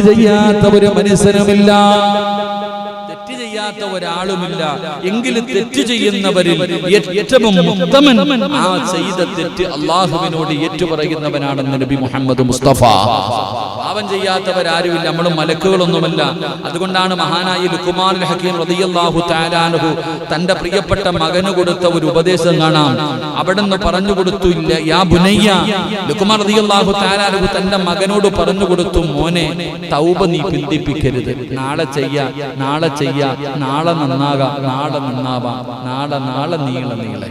ചെയ്യാത്ത ഒരു മനുഷ്യനുമില്ല ചെയ്യാത്ത ഒരാളുമില്ല. എങ്കിലും തെറ്റ് ചെയ്യുന്നവരിൽ ഏറ്റവും ഉത്തമൻ ആ ചെയ്ത തെറ്റ് അള്ളാഹുവിനോട് ഏറ്റുപറയുന്നവനാണെന്ന് നബി മുഹമ്മദ് മുസ്തഫ. പാവം ചെയ്യാത്തവരാരുമില്ല. നമ്മളും മലക്കുകളൊന്നുമല്ല. അതുകൊണ്ടാണ് മഹാനായ ലുക്കുമാൻ ഹക്കീം റളിയല്ലാഹു തആലാനഹു തന്റെ പ്രിയപ്പെട്ട മകന് കൊടുത്ത ഒരു ഉപദേശം കാണാം. അവിടെ നിന്ന് പറഞ്ഞു കൊടുത്തു ഇല്ല യാ ബുനയ്യ. ലുക്കുമാൻ റളിയല്ലാഹു തആലാനഹു തന്റെ മകനോട് പറഞ്ഞു കൊടുത്തു മോനെ തൗബ നീ പിന്തിപ്പിക്കരുത്. നാളെ ചെയ്യാ നാളെ ചെയ്യാ നാളെ നന്നാകാം നാളെ നന്നാവാം നാളെ നാളെ നീള നീളെ.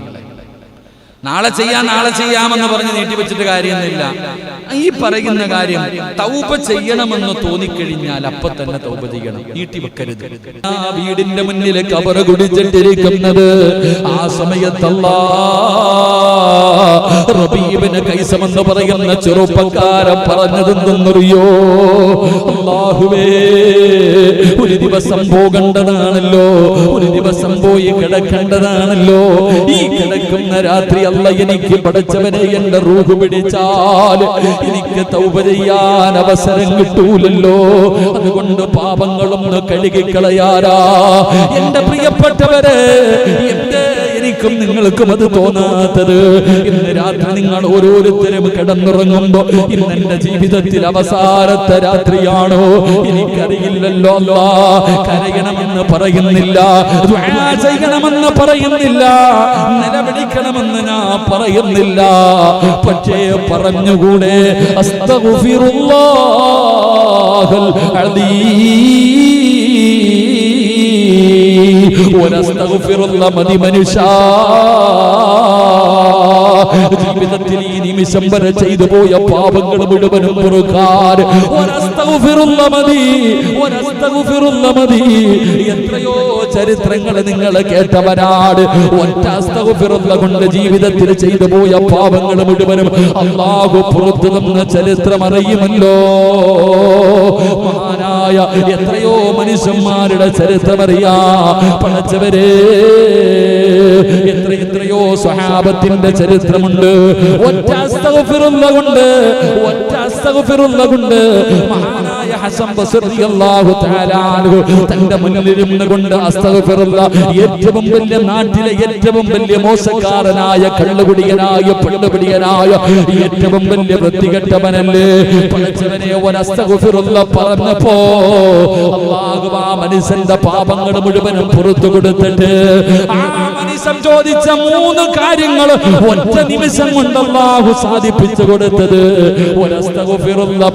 നാളെ ചെയ്യാം നാളെ ചെയ്യാമെന്ന് പറഞ്ഞ് നീട്ടിവെച്ചിട്ട് കാര്യമൊന്നുമില്ല. ഈ പറയുന്ന കാര്യം തൗപ ചെയ്യണമെന്ന് തോന്നിക്കഴിഞ്ഞാൽ അപ്പൊ തന്നെ തൗപ ചെയ്യണം. നീട്ടിവെക്കരുത്. ആ വീടിന്റെ മുന്നിൽ കബറ് കുടിച്ചിട്ടിരിക്കുന്നത് ആ സമയത്തല്ല. റബീബിന് കൈസമെന്ന് പറയുന്ന ചെറുപ്പക്കാരൻ പറഞ്ഞതെന്തെന്നറിയോ? അള്ളാഹുവേ ഒരു ദിവസം പോകേണ്ടതാണല്ലോ. ഒരു ദിവസം പോയി കിടക്കേണ്ടതാണല്ലോ. ഈ കിടക്കുന്ന രാത്രി അല്ല എനിക്ക് പഠിച്ചവനെ എന്റെ റൂഹ് പിടിച്ചാൽ എനിക്ക് തൗബ ചെയ്യാൻ അവസരം കിട്ടൂലല്ലോ. അതുകൊണ്ട് പാപങ്ങളൊന്ന് കഴുകിക്കളയാരാ എന്റെ പ്രിയപ്പെട്ടവരെ എന്റെ എനിക്കും നിങ്ങൾക്കും അത് തോന്നാത്തത്. ഇന്ന് രാത്രി നിങ്ങൾ ഓരോരുത്തരും കിടന്നുറങ്ങുമ്പോ ഇന്ന് എന്റെ ജീവിതത്തിൽ അവസാനത്തെ രാത്രിയാണോ? എനിക്കറിയില്ലല്ലോ കരയണമെന്ന് പറയുന്നില്ല. ചെയ്യണമെന്ന് പറയുന്നില്ല. നിലവിളിക്കണമെന്ന് ഞാൻ പറയുന്നില്ല. പക്ഷേ പറഞ്ഞുകൂടെ? അസ്തഗ്ഫിറുല്ലാഹൽ അലീം ഒരസ്തഗ്ഫിറുല്ല മതി മനുഷ്യ ജീവിതത്തിൽ ഈ നിമിഷം വരെ ചെയ്തു പോയ പാപങ്ങൾ മുഴുവനും പൊറുക്കാൻ. മതി മതി. എത്രയോ ചരിത്രങ്ങൾ നിങ്ങൾ കേട്ടവരാട് ഒറ്റ കൊണ്ട് ജീവിതത്തിൽ ചെയ്തു പോയ പാപങ്ങൾ മുഴുവനും അള്ളാഹു പുറത്തു നിന്ന് ചരിത്രം അറിയുമല്ലോ. മഹാനായ എത്രയോ മനുഷ്യന്മാരുടെ ചരിത്രം അറിയാ. പണച്ചവരെ സ്വഹാബത്തിന്റെ ചരിത്രമുണ്ട്. ഒറ്റ അസ്തഗ്ഫിറുല്ല കൊണ്ട് ഒറ്റ അസ്തഗ്ഫിറുല്ല കൊണ്ട് മഹാനായ ഹസൻ ബസ്രി റളിയല്ലാഹു തആല അൻഹു തന്റെ മുന്നിലിരുന്ന് കൊണ്ട് അസ്തഗ്ഫിറുല്ല ഏറ്റവും വലിയ നാട്ടിലെ ഏറ്റവും വലിയ മോശക്കാരനായ കള്ളുകുടിയനായ പെണ്ണുപിടിയനായ ഏറ്റവും വലിയ വൃത്തികെട്ടവനല്ലേ? പഠിച്ചവനെ ഒരു അസ്തഗ്ഫിറുല്ല പറഞ്ഞപ്പോ അല്ലാഹു ആ മനുഷ്യന്റെ പാപങ്ങൾ മുഴുവനും പുറത്തു കൊടുത്തിട്ട് ആ മനുഷ്യൻ ചോദിച്ച മൂന്ന് കാര്യങ്ങൾ ഒറ്റ നിമിഷം കൊണ്ട് അല്ലാഹു സാധിപ്പിച്ചു കൊടുത്തത്.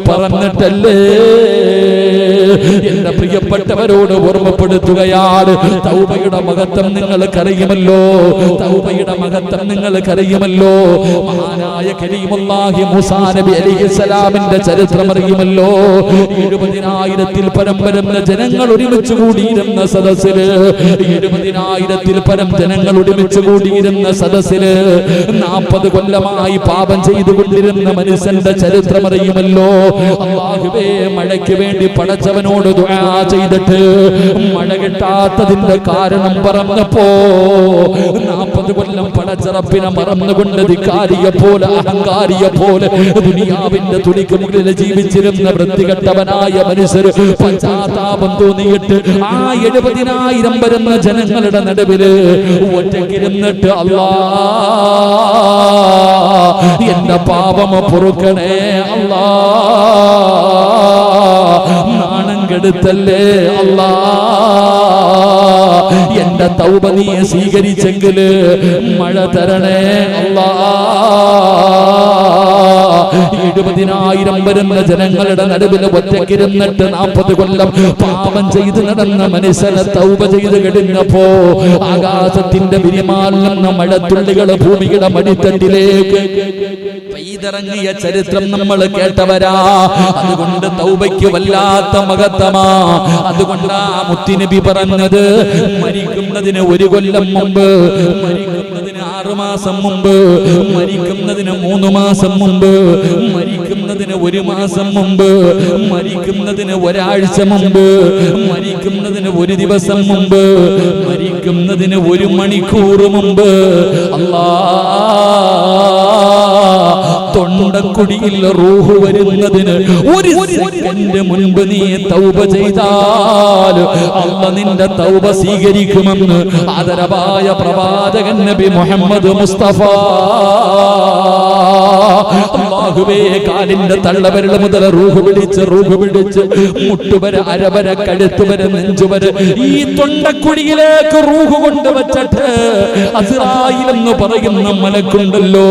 പറഞ്ഞിട്ടല്ലേ? എന്റെ പ്രിയപ്പെട്ടവരോട് ഓർമ്മപ്പെടുത്തുകയാണ്. തൗബയുടെ മഹത്വം നിങ്ങൾ നിങ്ങൾക്കറിയുമല്ലോ തൗബയുടെ മഹത്വം നിങ്ങൾ നിങ്ങൾക്കറിയുമല്ലോ മഹാനായ കരീമുല്ലാഹി മൂസാ നബി അലൈഹിസ്സലാമിന്റെ ചരിത്രം അറിയുമല്ലോ. എഴുപതിനായിരത്തിൽ പരം വരുന്ന ജനങ്ങൾ ഒരുമിച്ച് കൂടിയിരുന്ന സദസ്സിൽ എഴുപതിനായിരത്തിൽ പരം ജനങ്ങൾ ഒരുമിച്ച് കൂടിയിരുന്ന സദസ്സിൽ നാൽപ്പത് കൊല്ലമായി പാപം ചെയ്തുകൊണ്ടിരുന്ന മനുഷ്യന്റെ ചരിത്രം അറിയുമല്ലോ. അള്ളാഹുവേ മഴയ്ക്ക് വേണ്ടി പടച്ചവനോട് ചെയ്തിട്ട് മഴ കിട്ടാത്തതിന്റെ കാരണം പറഞ്ഞപ്പോ നാൽപ്പത് കൊല്ലം പടച്ചറപ്പിനെ മറന്നുകൊണ്ട് ധിക്കാരിയെ പോലെ അഹങ്കാരിയെ പോലെ ദുനിയാവിന്റെ തുണിക്ക് മുകളിൽ ജീവിച്ചിരുന്ന വൃത്തികെട്ടവനായ മനുഷ്യർ പശ്ചാത്താപം തോന്നിയിട്ട് ആ എഴുപതിനായിരം വരുന്ന ജനങ്ങളുടെ നടുവിൽ ഒറ്റക്കിരുന്നിട്ട് അല്ലാ എന്റെ പാപമ പൊറുക്കണേ അല്ലാ. നാണം കെടുത്തല്ലേ അല്ലാ എന്റെ തൗബ നീ സ്വീകരിച്ചെങ്കിൽ മഴ തരണേ. അല്ലാ എഴുപതിനായിരം വരുന്ന ജനങ്ങളുടെ നടുവിൽ ഒറ്റക്കിരുന്നിട്ട് നാൽപ്പത് കൊല്ലം പാപം ചെയ്ത് നടന്ന മനുഷ്യനെ തൗബ ചെയ്ത് കഴിഞ്ഞപ്പോ ആകാശത്തിന്റെ നിന്ന് മഴത്തുള്ളികൾ ഭൂമിയുടെ മടിത്തട്ടിലേക്ക് പെയ്തിറങ്ങിയ ചരിത്രം നമ്മൾ കേട്ടവരാ. അതുകൊണ്ട് തൗബയ്ക്ക് വല്ലാത്ത മഹത്തമാ അതുകൊണ്ട് ആ മുത്തിനബി പറഞ്ഞത് മരിക്കുന്നതിന് ഒരു കൊല്ലം മുമ്പ് മരിക്കുന്നതിന് ആറു മാസം മുമ്പ് മരിക്കുന്നതിന് മൂന്ന് മാസം മുമ്പ് മരിക്കുന്നതിന് ഒരു മാസം മുമ്പ് മരിക്കുന്നതിന് ഒരാഴ്ച മുമ്പ് മരിക്കുന്നതിന് ഒരു ദിവസം മുമ്പ് മരിക്കുന്നതിന് ഒരു മണിക്കൂർ മുമ്പ് അല്ലാ തൊണ്ടക്കുടിയിൽ റൂഹ് വരുന്നതിന് ഒരു സെക്കൻഡ് മുൻപ് നീ തൗബ ചെയ്താൽ അല്ല നിന്റെ തൗബ സ്വീകരിക്കുമെന്ന് ആദരവായ പ്രവാചകൻ നബി മുഹമ്മദ് മുസ്തഫ. അല്ലാഹുവേ കാലിന്റെ തള്ളവരൽ മുതൽ റൂഹ് പിടിച്ച് റൂഹ് പിടിച്ച് മുട്ടുവരെ അരവരെ കഴുത്തുവരെ നെഞ്ചുവരെ ഈ തൊണ്ടക്കുഴിയിലേക്ക് റൂഹ് കൊണ്ടുവച്ചിട്ട് അസിറായിൽ എന്ന് പറയുന്ന മലക്കുണ്ടല്ലോ.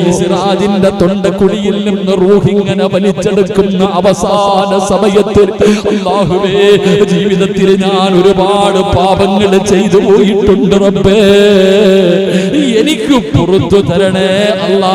ഈ സിറാജിന്റെ തൊണ്ടക്കുഴിയിൽ നിന്ന് റൂഹ് ഇങ്ങനെ വലിച്ചെടുക്കുന്ന അവസാന സമയത്ത് അല്ലാഹുവേ ജീവിതത്തിൽ ഞാൻ ഒരുപാട് പാപങ്ങൾ ചെയ്തു പോയിട്ടുണ്ട് റബ്ബേ. എനിക്ക് പുറത്തു തരണേ അല്ലാ.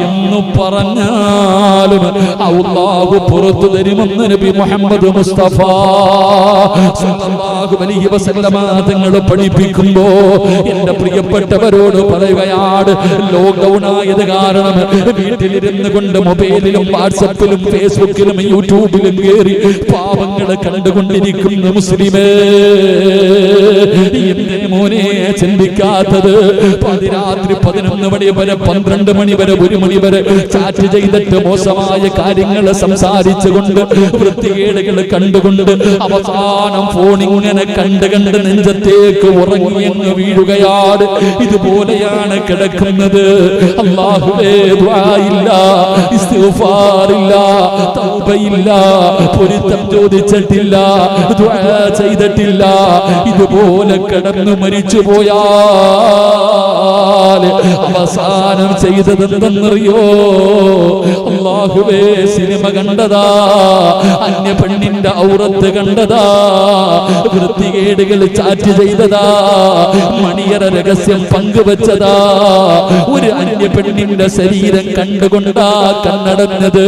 എന്ന് പറഞ്ഞാലും അള്ളാഹു പുറത്തു തരുമെന്ന് നബി മുഹമ്മദ് മുസ്തഫ വസല്ലമ തങ്ങളെ പഠിപ്പിക്കുമ്പോ എന്റെ പ്രിയപ്പെട്ടവരോട് പറയുകയാണ് ലോക്ക്ഡൗൺ ആയത് കാരണം വീട്ടിലിരുന്ന് കൊണ്ട് മൊബൈലിലും വാട്സപ്പിലും ഫേസ്ബുക്കിലും യൂട്യൂബിലും കയറി പാവങ്ങളെ കണ്ടുകൊണ്ടിരിക്കുന്ന മുസ്ലിമേ. എന്റെ മോനെ ചിന്തിക്കാത്തത് പതിരാത്രി പതിനൊന്ന് മണി വരെ പന്ത്രണ്ട് മണി വരെ ഒരു മണി വരെ ചാറ്റ് ചെയ്തിട്ട് മോശമായ കാര്യങ്ങൾ സംസാരിച്ചുകൊണ്ട് വൃത്തികേടുകൾ കണ്ടുകൊണ്ട് അവസാനം ഫോൺ ഇങ്ങനെ കണ്ട് കണ്ട് നെഞ്ചത്തേക്ക് ഉറങ്ങിയെന്ന് വീഴുകയാണ്. ഇതുപോലെയാണ് കിടക്കുന്നത്. പൊരുത്തം ചോദിച്ചിട്ടില്ല ചെയ്തിട്ടില്ല. ഇതുപോലെ കിടന്നു മരിച്ചു പോയാൽ അവസാനം ചെയ്തതെന്തെന്നറിയോ അള്ളാഹുവേ സിനിമ കണ്ടതാ? അന്യ പെണ്ണിന്റെ ഔറത്ത് കണ്ടതാ? വൃത്തികേടുകൾ ചാറ്റ് ചെയ്തതാ? മണിയറ രഹസ്യം പങ്കുവച്ചതാ? ഒരു അന്യ പെണ്ണിന്റെ ശരീരം കണ്ടുകൊണ്ടാ കണ്ണടഞ്ഞത്?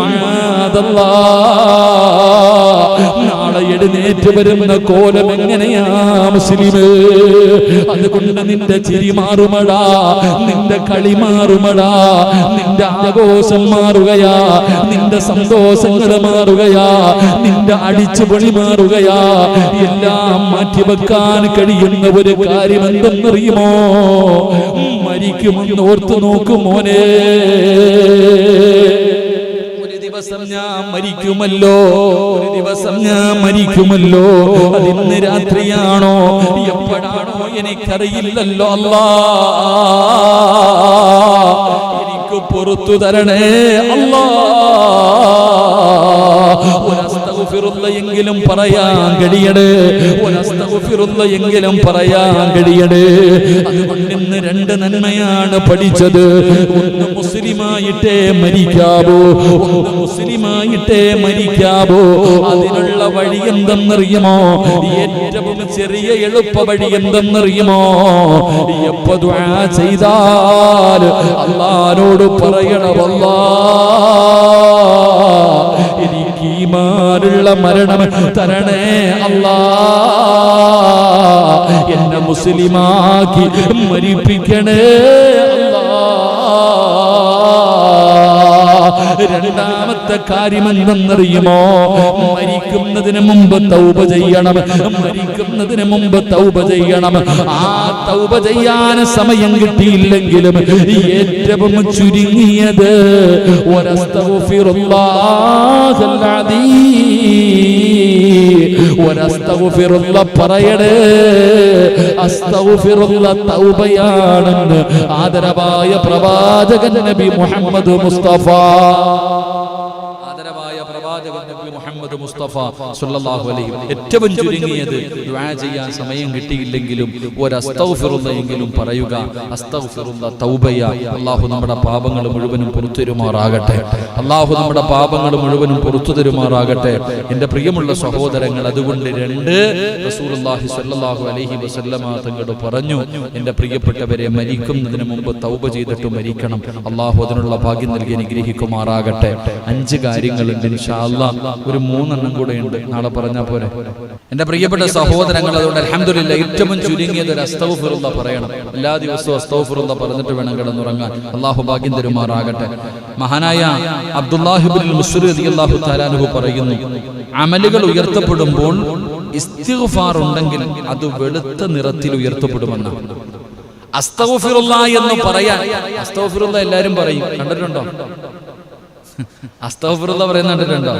മാതല്ലാ നാളെ എഴുന്നേറ്റ് വരുന്ന കോലം എങ്ങനെയാ മുസ്ലിം അതുകൊണ്ട് നിന്റെ ചിരി മാറുമടാ നിന്റെ കളി മാറുമടാ നിന്റെ ആഘോഷം മാറുകയാ നിന്റെ സന്തോഷങ്ങൾ മാറുകയാ നിന്റെ അടിച്ചുപൊളി മാറുകയാ. എല്ലാം മാറ്റിവെക്കാൻ കഴിയുന്ന ഒരു കാര്യം എന്തെന്നറിയുമോ മരിക്കുമെന്ന് ഓർത്തു നോക്കും മോനെ. ദിവസം ഞാൻ മരിക്കുമല്ലോ. ഒരു ദിവസം ഞാൻ മരിക്കുമല്ലോ. അതിന്ന് രാത്രിയാണോ? എപ്പോഴാണോ എനിക്കറിയില്ലല്ലോ അല്ലാ. എനിക്ക് പുറത്തു തരണേ അല്ലാ. എങ്കിലും പറയാൻ കഴിയണേ എങ്കിലും പറയാൻ കഴിയണേ അതുകൊണ്ട് ഇന്ന് രണ്ട് നന്മയാണ് പഠിച്ചത്. ഒന്ന് മുസ്ലിമായിട്ടേ മരിക്കാവോ. ഒന്ന് മുസ്ലിമായിട്ടേ മരിക്കാവോ. അതിനുള്ള വഴി എന്തെന്നറിയുമോ? ഏറ്റവും ചെറിയ എളുപ്പ വഴി എന്തെന്നറിയുമോ? എപ്പോ ചെയ്താൽ അള്ളാനോട് പറയണമല്ലാ എനിക്ക് ഈമാനുള്ള മരണം തരണേ അല്ലാ. എന്നെ മുസ്ലിമാക്കി മരിപ്പിക്കണേ രണ്ടാമത്തെ കാര്യം എന്തെന്നറിയുമോ മരിക്കുന്നതിന് മുമ്പ് തൗബ ചെയ്യണം. മരിക്കുന്നതിന് മുമ്പ് തൗബ ചെയ്യണം. ആ തൗബ ചെയ്യാൻ സമയം കിട്ടിയില്ലെങ്കിലും ഏറ്റവും ചുരുങ്ങിയത് ആദരവായ പ്രവാചകൻ നബി മുഹമ്മദ് മുസ്തഫ. മുസ്തഫ സല്ലല്ലാഹു അലൈഹി ഏറ്റവും ചുരുങ്ങിയത് ദുആ ചെയ്യാൻ സമയം കിട്ടിയില്ലെങ്കിലും ഒരു അസ്തഗ്ഫിറുള്ള എങ്കിലും പറയുക അസ്തഗ്ഫിറുള്ള തൗബയ. അല്ലാഹു നമ്മുടെ പാപങ്ങൾ മുഴുവനും പുറത്തു തരുമാറാകട്ടെ അല്ലാഹു നമ്മുടെ പാപങ്ങൾ മുഴുവനും പുറത്തു തരുമാറാകട്ടെ എന്റെ പ്രിയമുള്ള സഹോദരങ്ങൾ അതുകൊണ്ട് രണ്ട് റസൂലുള്ളാഹി സ്വല്ലല്ലാഹു അലൈഹി വസല്ലമ തങ്ങൾ പറഞ്ഞു എന്റെ പ്രിയപ്പെട്ടവരെ മരിക്കുന്നതിന് മുമ്പ് തൗബ ചെയ്തിട്ട് മരിക്കണം. അള്ളാഹു അതിനുള്ള ഭാഗ്യം നൽകി അനുഗ്രഹിക്കുമാറാകട്ടെ. അഞ്ച് കാര്യങ്ങളുണ്ട് ഇൻഷാ അല്ലാ ഒരു മൂന്നെണ്ണം കൂടെ ഉണ്ട്. നാളെ പറഞ്ഞ പോലെ എന്റെ പ്രിയപ്പെട്ട സഹോദരങ്ങൾ അതുകൊണ്ട് അലഹമില്ല ഏറ്റവും ചുരുങ്ങിയത് ഒരു അസ്തൗഫിറുള്ള പറയണം. എല്ലാ ദിവസവും അസ്തൗഫിറുള്ള പറഞ്ഞിട്ട് വേണം കിടന്നുറങ്ങാൻ. അള്ളാഹു ഭാഗ്യം തരുമാറാകട്ടെ മഹാനായ അബ്ദുല്ലാഹിബിൻ അള്ളാഹു താലാനുഹു പറയുന്നു അമലുകൾ ഉയർത്തപ്പെടുമ്പോൾ ഇസ്തിഗ്ഫാർ ഉണ്ടെങ്കിൽ അത് വെളുത്ത നിറത്തിൽ ഉയർത്തപ്പെടുമെന്ന്. അസ്തവഫിറുള്ള എന്ന് പറയാൻ അസ്തവഫിറുള്ള എല്ലാരും പറയും. കണ്ടിട്ടുണ്ടോ? അസ്തോഫുറുള്ള പറയുന്ന കണ്ടിട്ടുണ്ടോ?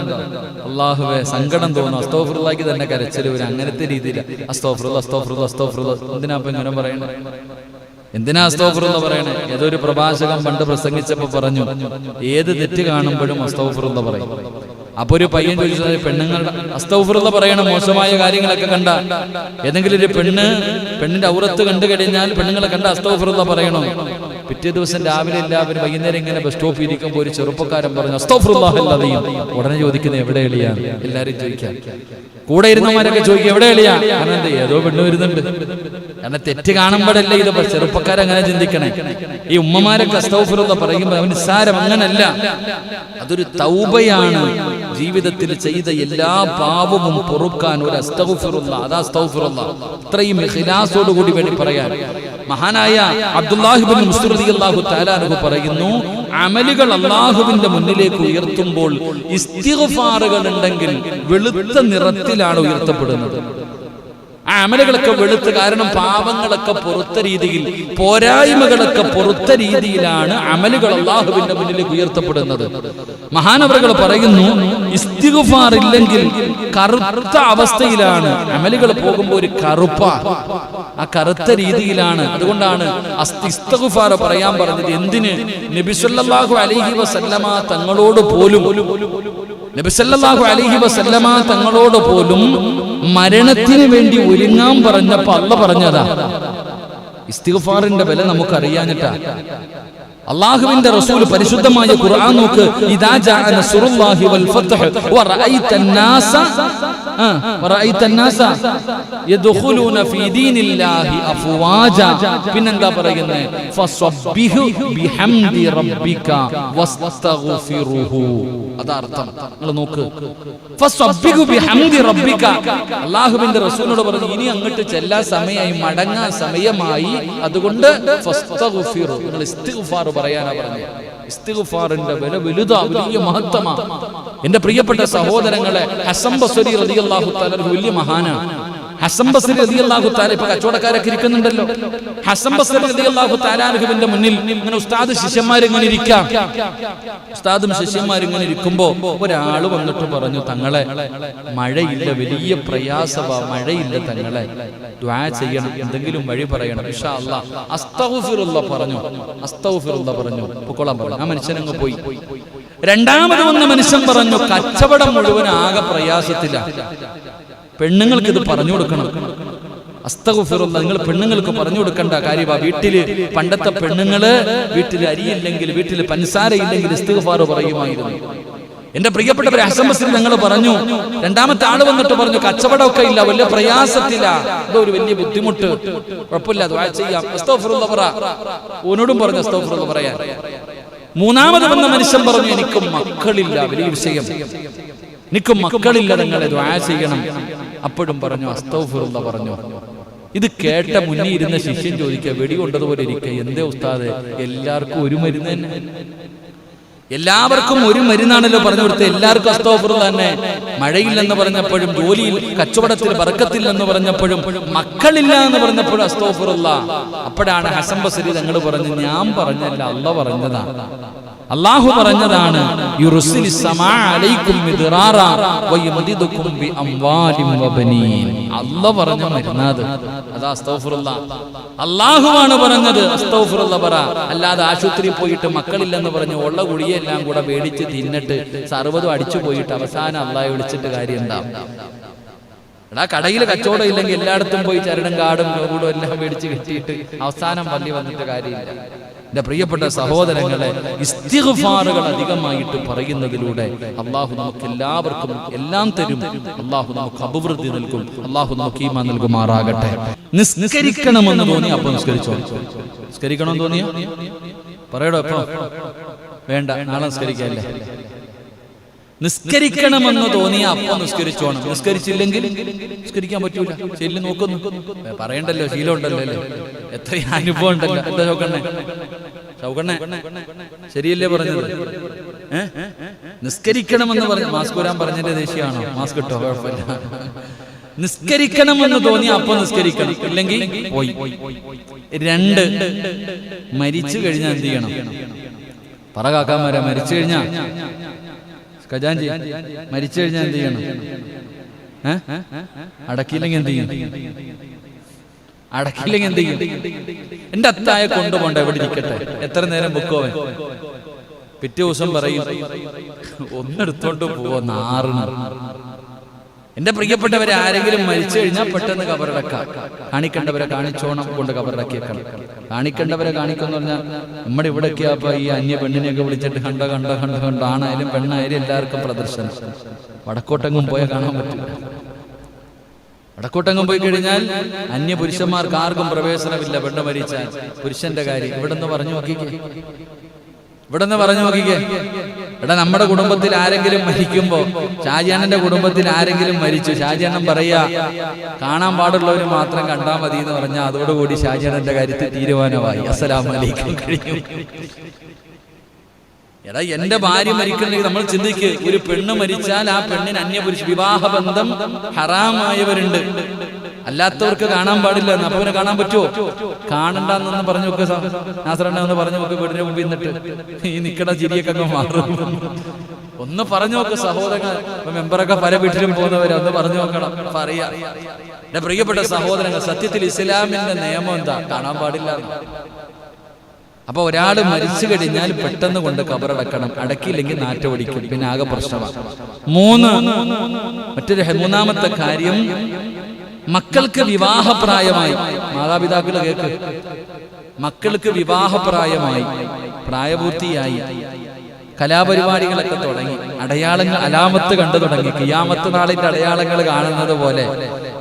അള്ളാഹുവേ സങ്കടം തോന്നുന്നു. അസ്തോഫുറുള്ളക്ക് തന്നെ കരച്ചിൽ വരും. അങ്ങനത്തെ രീതിയിൽ അസ്തോഫുറുള്ള അസ്തോഫുറുള്ള അസ്തോഫുറുള്ള. എന്തിനാ അപ്പൊ ഇങ്ങനെ പറയണേ? എന്തിനാ അസ്തോഫുറുള്ള പറയണേ? ഏതൊരു പ്രഭാഷകൻ പണ്ട് പ്രസംഗിച്ചപ്പോ പറഞ്ഞു ഏത് തെറ്റ് കാണുമ്പോഴും അസ്തോഫുറുള്ള പറയും. അപ്പൊ ഒരു പയ്യൻ ചോദിച്ചത് പെണ്ണുങ്ങളുടെ അസ്തൗഫുറുള്ള പറയണ മോശമായ കാര്യങ്ങളൊക്കെ കണ്ട ഏതെങ്കിലും ഒരു പെണ്ണ് പെണ്ണിന്റെ ഔറത്ത് കണ്ടു കഴിഞ്ഞാൽ പെണ്ണുങ്ങളെ കണ്ട അസ്തൗഫുറുള്ള പറയണോ. പിറ്റേ ദിവസം രാവിലെ എല്ലാവരും വൈകുന്നേരം ഇങ്ങനെ ബസ് സ്റ്റോപ്പിൽ ഇരിക്കുമ്പോൾ ഒരു ചെറുപ്പക്കാരൻ പറഞ്ഞു അസ്തൗഫുറുല്ലാഹല്ലതയും ഉടനെ ചോദിക്കുന്നത് എവിടെ എളിയാ? എല്ലാരും ചോദിക്കാം കൂടെ ഇരുന്നവരൊക്കെ ചോദിക്കും എവിടെ എളിയാ? ഏതോ പെണ്ണ് വരുന്നുണ്ട്. കാരണം തെറ്റ് കാണുമ്പോഴല്ലേ ഇത് ചെറുപ്പക്കാരങ്ങനെ ചിന്തിക്കണേ. ഈ ഉമ്മമാരൊക്കെ അസ്തൗഫുറുള്ള പറയുമ്പോൾ അവന് നിസ്സാരം അങ്ങനല്ല. അതൊരു തൗബയാണ്. ജീവിതത്തിൽ ചെയ്ത എല്ലാ പാപവും പൊറുക്കാൻ ഒരു അസ്തൗഫിറുള്ള അതാ അസ്തൗഫിറുള്ള ഇത്രയും ഖിലാസോട് കൂടി വേണ്ടി പറയാൻ. മഹാനായ അബ്ദുല്ലാഹിബിൻ താലാനഹു പറയുന്നു അമലുകൾ അള്ളാഹുവിന്റെ മുന്നിലേക്ക് ഉയർത്തുമ്പോൾ ഇസ്തിഗ്ഫാറുകൾ ഉണ്ടെങ്കിൽ വെളുത്ത നിറത്തിലാണ് ഉയർത്തപ്പെടുന്നത്. അമലുകളൊക്കെ വെളുത്ത് കാരണം പാപങ്ങളൊക്കെ പുറത്ത രീതിയിൽ പോരായ്മകളൊക്കെ പുറത്ത രീതിയിലാണ് അമലുകൾ അള്ളാഹുവിന്റെ മുന്നിലേക്ക് ഉയർത്തപ്പെടുന്നത്. മഹാനവറുകൾ പറയുന്നു ഇസ്തിഗുഫാർ ഇല്ലെങ്കിൽ കറുത്ത അവസ്ഥയിലാണ് അമലുകൾ പോകുമ്പോൾ ഒരു കറുപ്പ. ആ കറുത്ത രീതിയിലാണ്. അതുകൊണ്ടാണ് ഇസ്തഗുഫാർ പറയാൻ പറഞ്ഞത് എന്തിന്? നബിസ്വല്ലാഹു അലൈഹി വസല്ലമ തങ്ങളോട് പോലും നബിസല്ലാഹു അലഹി വസല്ലമ തങ്ങളോട് പോലും മരണത്തിന് വേണ്ടി ഒരുങ്ങാൻ പറഞ്ഞപ്പോ അല്ല പറഞ്ഞതാ. ഇസ്തിഗഫാറിന്റെ വില നമുക്ക് അറിയാനിട്ടാ അള്ളാഹുവിന്റെ റസൂൽ പരിശുദ്ധമായ ഖുർആൻ നോക്ക് ഇദാ ജാഅ നസ്റുല്ലാഹി വൽ ഫത്ഹ് വറഅയ്ത الناس വറഅയ്ത الناس യദ്ഖുലൂന ഫീ ദീനില്ലാഹി അഫ്വാജ പിന്നെന്താ പറയുന്നത് ഫസബ്ബിഹു ബിഹംദി റബ്ബിക വസ്തഗ്ഫിറുഹു അതാർത്ഥം നിങ്ങൾ നോക്ക് ഫസബ്ബിഹു ബിഹംദി റബ്ബിക അള്ളാഹുവിന്റെ റസൂലിനോട് പറഞ്ഞു ഇനി അങ്ങോട്ട് ചെല്ലാൻ സമയമായി മടങ്ങാൻ സമയമായി അതുകൊണ്ട് ഫസ്തഗ്ഫിറു നിങ്ങൾ ഇസ്തിഗ്ഫാർ പറയാനാ പറഞ്ഞു ഇസ്തിഗ്ഫാറിന്റെ വില വലുതാ വലിയ മഹത്തമാ എന്റെ പ്രിയപ്പെട്ട സഹോദരങ്ങളെ ഹസൻ ബസ്വരി റളിയല്ലാഹു തആല വലിയ മഹാനാണ്. ഹസൻ ബസ്രി റളിയല്ലാഹു തആല ഇപ്പൊ കച്ചവടക്കാരൊക്കെ ഇരിക്കുന്നുണ്ടല്ലോ. ഹസൻ ബസ്രി റളിയല്ലാഹു തആലാനുവിന്റെ മുന്നിൽ ഇങ്ങനെ ഉസ്താദ് ശിഷ്യന്മാരിങ്ങനെ ഇരിക്കാം. ഉസ്താദും ശിഷ്യന്മാരും ഇങ്ങനെ ഇരിക്കുമ്പോ ഒരാൾ വന്നിട്ട് പറഞ്ഞു തങ്ങളെ മഴയില്ല വലിയ പ്രയാസവാ മഴയില്ല തങ്ങളെ. ദ്വാ ചെയ്യണം എന്തെങ്കിലും വഴി പറയണം. അസ്തഗ്ഫിറുള്ള പറഞ്ഞു. അസ്തഗ്ഫിറുള്ള പറഞ്ഞു. പൊക്കോളാൻ പറഞ്ഞു ആ മനുഷ്യനങ്ങ് പോയി. രണ്ടാമത് വന്ന മനുഷ്യൻ പറഞ്ഞു കച്ചവടം മുഴുവൻ ആകെ പ്രയാസത്തില. പെണ്ണുങ്ങൾക്ക് ഇത് പറഞ്ഞു കൊടുക്കണം. അസ്തഗുഫിറുള്ള നിങ്ങൾ പെണ്ണുങ്ങൾക്ക് പറഞ്ഞു കൊടുക്കേണ്ട കാര്യമാ വീട്ടിൽ പണ്ടത്തെ പെണ്ണുങ്ങൾ വീട്ടിൽ അരിയില്ലെങ്കിൽ വീട്ടിൽ പൻസാര ഇല്ലെങ്കിൽ ഇസ്തിഗ്ഫാർ പറയുമായിരുന്നു. എന്റെ പ്രിയപ്പെട്ടവരെ അസംബസിൽ ഞങ്ങൾ പറഞ്ഞു രണ്ടാമത്തെ ആൾ വന്നിട്ട് പറഞ്ഞു കച്ചവടമൊക്കെ ഇല്ല വലിയ പ്രയാസത്തില്ല എന്തോ ഒരു വലിയ ബുദ്ധിമുട്ട്. കുഴപ്പമില്ല അത് ചെയ്യാം. പറ. ഓനോടും പറഞ്ഞു അസ്തോഫറുള്ള പറയാൻ. മൂന്നാമത് വന്ന മനുഷ്യൻ പറഞ്ഞു എനിക്കും മക്കളില്ല വലിയ വിഷയം. എനിക്കും മക്കളില്ല നിങ്ങളെ ദ്വാ ചെയ്യണം. അപ്പോഴും പറഞ്ഞു അസ്തൗഫുറുള്ള പറഞ്ഞു. ഇത് കേട്ട മുന്നിൽ ഇരുന്ന ശിഷ്യൻ ചോദിക്കുക വെടികൊണ്ടതുപോലെ ഇരിക്കുക എന്തേ ഉസ്താദെ? എല്ലാവർക്കും ഒരു മരുന്ന് തന്നെ. എല്ലാവർക്കും ഒരു മരുന്നാണല്ലോ പറഞ്ഞു കൊടുത്തത്. എല്ലാവർക്കും അസ്തോഫർ തന്നെ. മഴയില്ലെന്ന് പറഞ്ഞപ്പോഴും ജോലിയിൽ കച്ചവടത്തിൽ ബർക്കത്തില്ലെന്ന് പറഞ്ഞപ്പോഴും മക്കളില്ല എന്ന് പറഞ്ഞപ്പോഴും അസ്തോഫറുള്ള. അപ്പോഴാണ് ഹസൻ ബസരി തങ്ങൾ പറഞ്ഞു ഞാൻ പറഞ്ഞല്ല അല്ല പറഞ്ഞതാ. അള്ളാഹു പറഞ്ഞതാണ് അല്ലാഹ് പറഞ്ഞ മരുന്നാത് അതാ. അസ്തഗ്ഫിറുള്ള അള്ളാഹുവാണ് പറഞ്ഞത് പറ. അല്ലാതെ ആശുപത്രി പോയിട്ട് മക്കളില്ലെന്ന് പറഞ്ഞ് ഉള്ള കുടിയെല്ലാം കൂടെ മേടിച്ച് തിന്നിട്ട് സർവതും അടിച്ചു പോയിട്ട് അവസാനം അള്ളാഹെ വിളിച്ചിട്ട് കാര്യം എന്താ? എടാ കടയിൽ കച്ചവടം ഇല്ലെങ്കിൽ എല്ലായിടത്തും പോയി ചരടും കാടും കൂടും എല്ലാം മേടിച്ച് കെട്ടിയിട്ട് അവസാനം പള്ളി വന്നിട്ട് കാര്യമില്ല. എന്റെ പ്രിയപ്പെട്ട സഹോദരങ്ങളെ ഇസ്തിഗ്ഫാറുകൾ അധികമായിട്ട് പറയുന്നതിലൂടെ അള്ളാഹു നമുക്ക് എല്ലാവർക്കും എല്ലാം തരും. അള്ളാഹു നമുക്ക് അഭിവൃദ്ധി നൽകും. അള്ളാഹു നമുക്ക് ഈമാ നൽകുമാറാകട്ടെ. നിസ്കരിക്കണമെന്ന് തോന്നി അപ്പൊ നിസ്കരിച്ചോ? നിസ്കരിക്കണമെന്ന് തോന്നിയോ? പറയടോ എപ്പോ വേണ്ട നാളെ നിസ്കരിക്കല്ലേ നിസ്കരിക്കണമെന്ന് തോന്നിയ അപ്പൊ നിസ്കരിച്ചോണം. നിസ്കരിച്ചില്ലെങ്കിൽ നിസ്കരിക്കാൻ പറ്റൂല. ചെല്ലു നോക്കുന്നു. പറയണ്ടല്ലോ ശീലം ഉണ്ടല്ലോ അല്ലേ? എത്ര അനുഭവം ഉണ്ടല്ലോ എന്താ ചോക്കണ്ണേ ചൗക്കണ്ണേ ശരിയല്ലേ പറഞ്ഞത്? നിസ്കരിക്കണമെന്ന് പറഞ്ഞു മാസ്ക് വരാൻ പറഞ്ഞതിന്റെ ദേഷ്യമാണോ? മാസ്ക് ഇട്ടോ? കുഴപ്പമില്ല. നിസ്കരിക്കണമെന്ന് തോന്നി അപ്പൊ നിസ്കരിക്കണം. ഇല്ലെങ്കിൽ പോയി. രണ്ട് മരിച്ചു കഴിഞ്ഞാൽ എന്ത് ചെയ്യണം? പറ കാക്കാമാരാ മരിച്ചു കഴിഞ്ഞാ? ഖജാൻജി മരിച്ചു കഴിഞ്ഞാൽ എന്ത് ചെയ്യണം? അടക്കിയില്ലെങ്കിൽ എന്ത് ചെയ്യും? അടക്കിയില്ലെങ്കിൽ എന്ത് ചെയ്യും? എന്റെ അത്തായ കൊണ്ടുപോണ്ട എവിടെ ഇരിക്കട്ടെ. എത്ര നേരം ബുക്കോവൻ പിറ്റേ ദിവസം പറയും ഒന്നെടുത്തോണ്ട് പോവോ എന്റെ പ്രിയപ്പെട്ടവരെ ആരെങ്കിലും മരിച്ചു കഴിഞ്ഞാൽ പെട്ടെന്ന് കബറടക്കാം കാണിക്കേണ്ടവരെ കാണിച്ചോണം കൊണ്ട് കബറടക്കിയേക്കണം കാണിക്കേണ്ടവരെ കാണിക്കുന്ന പറഞ്ഞാൽ നമ്മുടെ ഇവിടെയൊക്കെ അപ്പൊ ഈ അന്യ പെണ്ണിനെയൊക്കെ വിളിച്ചിട്ട് കണ്ട കണ്ട കണ്ട കണ്ട ആണായാലും പെണ്ണായാലും എല്ലാവർക്കും പ്രദർശനം. വടക്കോട്ടെങ്ങും പോയാൽ കാണാൻ പറ്റില്ല. വടക്കോട്ടെങ്ങും പോയി കഴിഞ്ഞാൽ അന്യ പുരുഷന്മാർക്ക് ആർക്കും പ്രവേശനമില്ല പെണ്ണ് മരിച്ചാൽ. പുരുഷന്റെ കാര്യം ഇവിടെ നിന്ന് പറഞ്ഞു നോക്കിക്കേ. ഇവിടെ നിന്ന് പറഞ്ഞു നോക്കിക്കേ. എടാ നമ്മുടെ കുടുംബത്തിൽ ആരെങ്കിലും മരിക്കുമ്പോ ഷാജിയാനന്റെ കുടുംബത്തിൽ ആരെങ്കിലും മരിച്ചു ഷാജിയാനൻ പറയാ കാണാൻ പാടുള്ളവർ മാത്രം കണ്ടാൽ മതി എന്ന് പറഞ്ഞാൽ അതോടുകൂടി ഷാജിയാനന്റെ കാര്യത്തിൽ തീരുമാനമായി. അസ്സലാമലൈക്കും കഴിഞ്ഞു എടാ എന്റെ ഭാര്യ മരിക്കണമെങ്കിൽ നമ്മൾ ചിന്തിക്ക് ഒരു പെണ്ണ് മരിച്ചാൽ ആ പെണ്ണിന് അന്യപുരുഷ വിവാഹബന്ധം ഹറാമായവരുണ്ട്. അല്ലാത്തവർക്ക് കാണാൻ പാടില്ല. എന്ന് അപ്പൊ അവനെ കാണാൻ പറ്റുമോ കാണണ്ടെന്ന് പറഞ്ഞു നോക്ക് നാസറണ്ണ ഒന്ന് പറഞ്ഞു നോക്ക് വീടിന്റെ മുമ്പിൽ നിന്നിട്ട്. ഈ നിക്കട ചിരിയൊക്കെ അങ്ങ് മാറും. ഒന്ന് പറഞ്ഞു നോക്ക് സഹോദരങ്ങൾ മെമ്പറൊക്കെ പല വീട്ടിലും പോകുന്നവരെ ഒന്ന് പറഞ്ഞു നോക്കണം പറയാ. എന്റെ പ്രിയപ്പെട്ട സഹോദരങ്ങൾ സത്യത്തിൽ ഇസ്ലാമിന്റെ നിയമം എന്താ? കാണാൻ പാടില്ല. അപ്പൊ ഒരാൾ മരിച്ചു കഴിഞ്ഞാൽ പെട്ടെന്ന് കൊണ്ട് കബറടക്കണം അടക്കിയില്ലെങ്കിൽ നാറ്റോടിക്കും പിന്നെ ആകെ പ്രശ്നമാണ് മൂന്ന് മറ്റൊരു മൂന്നാമത്തെ കാര്യം മക്കൾക്ക് വിവാഹപ്രായമായി. മാതാപിതാക്കൾ കേൾക്ക് മക്കൾക്ക് വിവാഹപ്രായമായി. പ്രായപൂർത്തിയായി. കലാപരിപാടികളൊക്കെ തുടങ്ങി. അടയാളങ്ങൾ അലാമത്ത് കണ്ടു തുടങ്ങി. കിയാമത്ത് നാളിന്റെ അടയാളങ്ങൾ കാണുന്നത് പോലെ.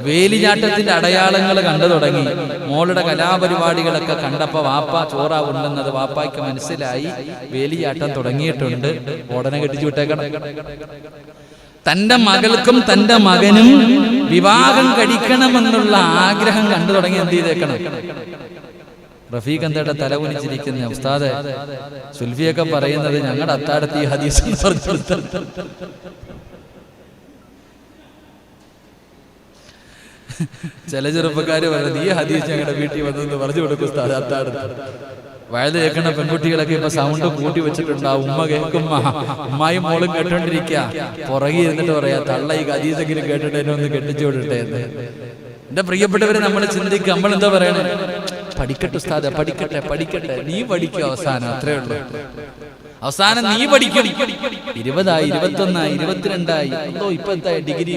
വേലിചാട്ടത്തിന്റെ അടയാളങ്ങൾ കണ്ടു തുടങ്ങി. മോളുടെ കലാപരിപാടികളൊക്കെ കണ്ടപ്പോ വാപ്പ ചോറ ഉണ്ടെന്നത് വാപ്പായ്ക്ക് മനസ്സിലായി. വേലിചാട്ടം തുടങ്ങിയിട്ടുണ്ട്. ഉടനെ കെട്ടിച്ചു വിട്ടേക്കണം. തന്റെ മകൾക്കും തന്റെ മകനും വിവാഹം കഴിക്കണമെന്നുള്ള ആഗ്രഹം കണ്ടു തുടങ്ങി എന്ത് ചെയ്തേക്കണം? റഫീഖ് എന്തയുടെ തല കുനിച്ചിരിക്കുന്ന? ഉസ്താദ് സുൽഫിയൊക്കെ പറയുന്നത് ഞങ്ങളുടെ അത്താടത്ത് ഈ ഹദീസ് ചില ചെറുപ്പക്കാർ പറയുന്നത് ഈ ഹദീസ് ഞങ്ങളുടെ വീട്ടിൽ വന്നെന്ന് പറഞ്ഞു കൊടുക്കും അത്താടത്ത് വയത് കേൾക്കുന്ന പെൺകുട്ടികളൊക്കെ ഇപ്പൊ സൗണ്ട് കൂട്ടി വെച്ചിട്ടുണ്ട് ആ ഉമ്മ. കേൾക്കുമ്മ ഉമ്മായും മോളും കേട്ടോണ്ടിരിക്കുക പുറകെ ഇരുന്നിട്ട് പറയാ തള്ള ഈ ഹദീസെങ്കിലും കേട്ടിട്ട് ഒന്ന് കെട്ടിച്ചു വിടട്ടെ എന്ന്. എന്റെ പ്രിയപ്പെട്ടവരെ നമ്മൾ ചിന്തിക്കുക നമ്മൾ എന്താ പറയണേ? പഠിക്കട്ടെ ഉസ്താദെ പഠിക്കട്ടെ പഠിക്കട്ടെ. നീ പഠിക്കും അവസാനം അത്രേ ഉള്ളൂ. അവസാനം നീ പഠിക്കും. ഇരുപതായി ഇരുപത്തൊന്നായി ഇരുപത്തിരണ്ടായി. എന്തോ ഇപ്പൊ എന്താ ഡിഗ്രി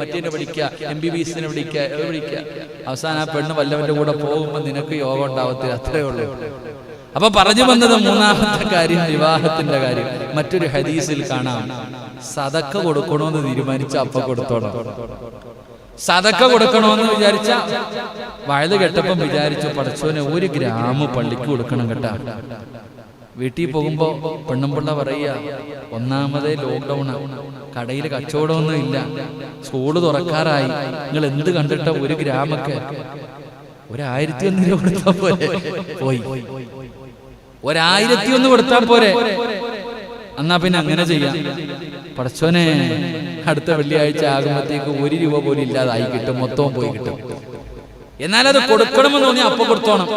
മറ്റേനെ പഠിക്കുക എം ബി ബി എസിനെ പഠിക്കുക പഠിക്ക. പഠിക്കുക അവസാനം ആ പെണ്ണ് വല്ലവന്റെ കൂടെ പോകുമ്പോ നിനക്ക് യോഗം ഉണ്ടാവത്തില്ല അത്രേ ഉള്ളൂ. അപ്പൊ പറഞ്ഞു വന്നത് മൂന്നാമത്തെ കാര്യം വിവാഹത്തിന്റെ കാര്യം. മറ്റൊരു ഹദീസിൽ കാണാം. സതക്ക കൊടുക്കണമെന്ന് തീരുമാനിച്ച അപ്പ കൊടുത്തോണം. സതക്ക കൊടുക്കണമെന്ന് വിചാരിച്ച വയത് കെട്ടപ്പം വിചാരിച്ചു പടച്ചോനെ ഒരു ഗ്രാമ പള്ളിക്ക് കൊടുക്കണം കേട്ടാ. വീട്ടിൽ പോകുമ്പോ പെണ്ണുമ്പിള്ള പറയുക ഒന്നാമതേ ലോക്ക്ഡൌൺ കടയിൽ കച്ചവടമൊന്നും ഇല്ല സ്കൂൾ തുറക്കാറായി നിങ്ങൾ എന്ത് കണ്ടിട്ട ഒരു ഗ്രാമൊക്കെ? ഒരായിരത്തി ഒന്ന് രൂപ കൊടുത്താ പോരെ? പോയി. ഒരായിരത്തി ഒന്ന് കൊടുത്താ പോരെ? എന്നാ പിന്നെ അങ്ങനെ ചെയ്യാം. പടച്ചോനെ അടുത്ത വെള്ളിയാഴ്ച ആകുമ്പോഴത്തേക്ക് ഒരു രൂപ പോലും ഇല്ലാതായി കിട്ടും. മൊത്തവും പോയി കിട്ടും. എന്നാൽ അത് കൊടുക്കണമെന്ന് തോന്നി അപ്പൊ കൊടുത്തോണം.